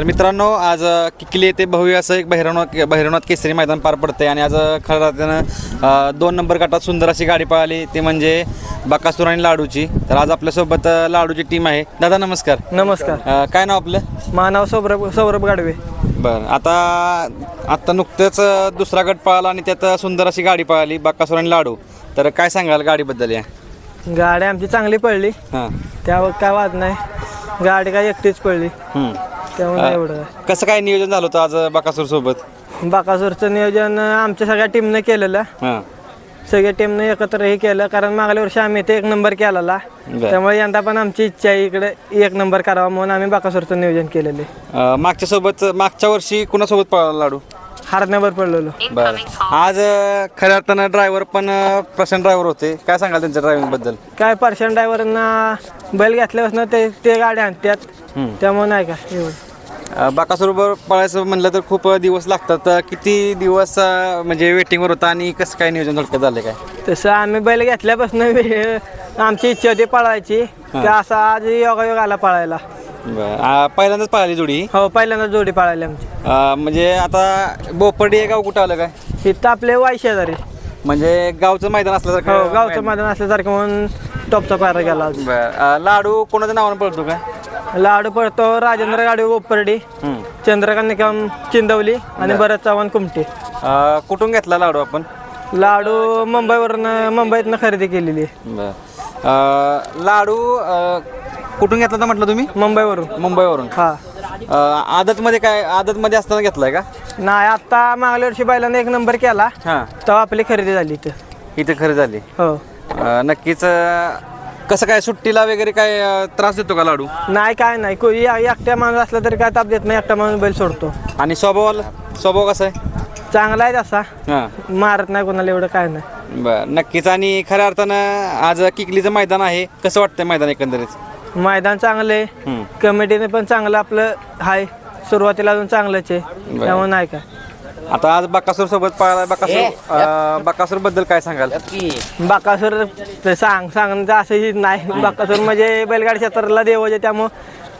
तर मित्रांनो आज किकली येथे भव्य असं एक भैरवनाथ भैरवनाथ केसरी मैदान पार पडते आणि आज खरं अर्थानं दोन नंबर गटात सुंदर अशी गाडी पळाली. ती म्हणजे बकासूर आणि लाडूची. तर आज आपल्यासोबत लाडूची टीम आहे. दादा नमस्कार. नमस्कार. काय नाव आपलं? माझं नाव सौरभ सौरभ गाडवे. बरं. आता आत्ता नुकतंच दुसरा गट पळाला आणि त्यात सुंदर अशी गाडी पळाली बकासूर आणि लाडू. तर काय सांगाल गाडीबद्दल या? गाडी आमची चांगली पडली हां. त्यावर काय वाद नाही गाडी काय एकटीच पडली. त्यामुळे नाही एवढं. कसं काय नियोजन झालं होतं आज बकासूर सोबत? बाकासूरचं नियोजन आमच्या सगळ्या टीमनं केलेलं. हां. सगळ्या टीमनं एकत्र हे केलं कारण मागल्या वर्षी आम्ही इथे एक नंबर केलेला. बरं. त्यामुळे यंदा पण आमची इच्छा आहे इकडे एक नंबर करावा म्हणून आम्ही बाकासूरचं नियोजन केलेले अ, मागच्या सोबत मागच्या वर्षी कुणासोबत पळाला लाडू? हारण्यावर पडलेलो. बरं. आज अ, खऱ्या अर्थानं ड्रायव्हर पण अ, प्रशांत ड्रायव्हर होते. काय सांगाल त्यांच्या ड्रायव्हिंगबद्दल? काय पर्शन ड्रायव्हरना बैल घेतल्यापासून ते ते गाडी आणतात. त्यामुळे नाही का एवढं. बाकासोबत पळायचं म्हणलं तर खूप दिवस लागतात. किती दिवस म्हणजे वेटिंगवर होता आणि कसं काय नियोजन थोडक्यात झालं काय? तसं आम्ही बैल घेतल्यापासून आमची इच्छा होती पळायची. ते असं आज योगायोग आला पळायला. पहिल्यांदाच पळाली जोडी? ही. हो पहिल्यांदा जोडी पळायला आमची. म्हणजे आता बोपर्डी हे गाव कुठं आलं काय? इथं आपले वाय शेजारी. म्हणजे गावचं मैदान हो असल्यासारखं गावचं मैदान असल्यासारखं म्हणून टॉपचा पायरा गेला आज. बरं. लाडू कोणाच्या नावानं पळतो काय? लाडू पडतो राजेंद्र गाडी ओपरडी. हम्म. चंद्रकांत निकम चिंदवली आणि भरत चव्हाण कुमटे. अ, कुठून घेतला लाडू आपण? लाडू मुंबईवरनं मुंबईतनं खरेदी केलेली. आहे. बर. अ, लाडू अ, कुठून घेतला होता म्हटलं तुम्ही? मुंबईवरून. मुंबईवरून. हा. अ, आदतमध्ये काय आदतमध्ये असताना घेतलाय का? नाही आत्ता मागल्या वर्षी बैलानं एक नंबर केला. हां. तेव्हा आपली खरेदी झाली इथं. इथे खरी झाली. हो. अ, नक्कीच अ, कसं काय सुट्टीला वगैरे काय अ, त्रास देतो का लाडू? नाही काय नाही. कोणी एकट्या माणूस असला तरी काय ताप देत नाही. एकटा माणूस बैल सोडतो. आणि स्वभावाला स्वभाव कसा आहे? चांगला आहे तसा. हां. मारत नाही कोणाला एवढं काय नाही. बर नक्कीच. आणि खऱ्या अर्थानं आज किकलीचं मैदान आहे. कसं वाटतंय मैदान एकंदरीत? मैदान चांगलं आहे. कमिटीने पण चांगलं आपलं आहे सुरुवातीला अजून चांगलंच आहे. त्यामुळे नाही काय आता आज बकासूर सोबत पळाला बकासूर बकासूरबद्दल काय सांगाल? बाकासूर ते सांग सांगण्याचं असंही नाही. बाकासूर म्हणजे बैलगाडी क्षेत्राला देवाचे त्यामुळं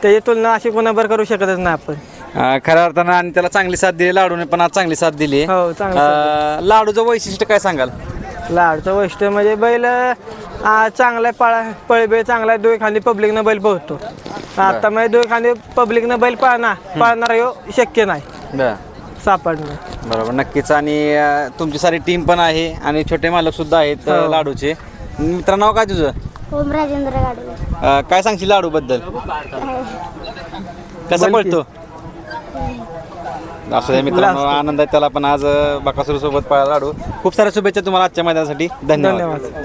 त्याची तुलना अशी कोणाबर करू शकतच नाही आपण. अ, खऱ्या अर्थानं आणि त्याला चांगली साथ दिली लाडूने पण आज चांगली साथ दिली. आहे. हो चांगलं अ, लाडूचं वैशिष्ट्य काय सांगाल? लाडचं वैशिष्ट्य म्हणजे बैल आ, चांगला आहे पळा पळबेळ चांगला आहे दोन खांदी पब्लिकनं बैल पोहतो. आता म्हणजे दोन खांदी पब्लिकनं बैल पाळणार पाळणार ह्यो शक्य नाही. बर. सापडणं बरोबर नक्कीच. आणि अ, तुमची सारी टीम पण आहे आणि छोटे मालक सुद्धा आहेत अ, लाडूचे. मित्र नाव काय तुझं? ओम राजेंद्र गाडवे अ, काय सांगशील लाडू बद्दल कसा बोल की. पळतो? असू दे मित्रांनो आनंद आहे त्याला पण आज बकासूर सोबत पळायला लाडू. खूप साऱ्या शुभेच्छा तुम्हाला आजच्या मैदानासाठी. धन्यवाद. धन्यवाद.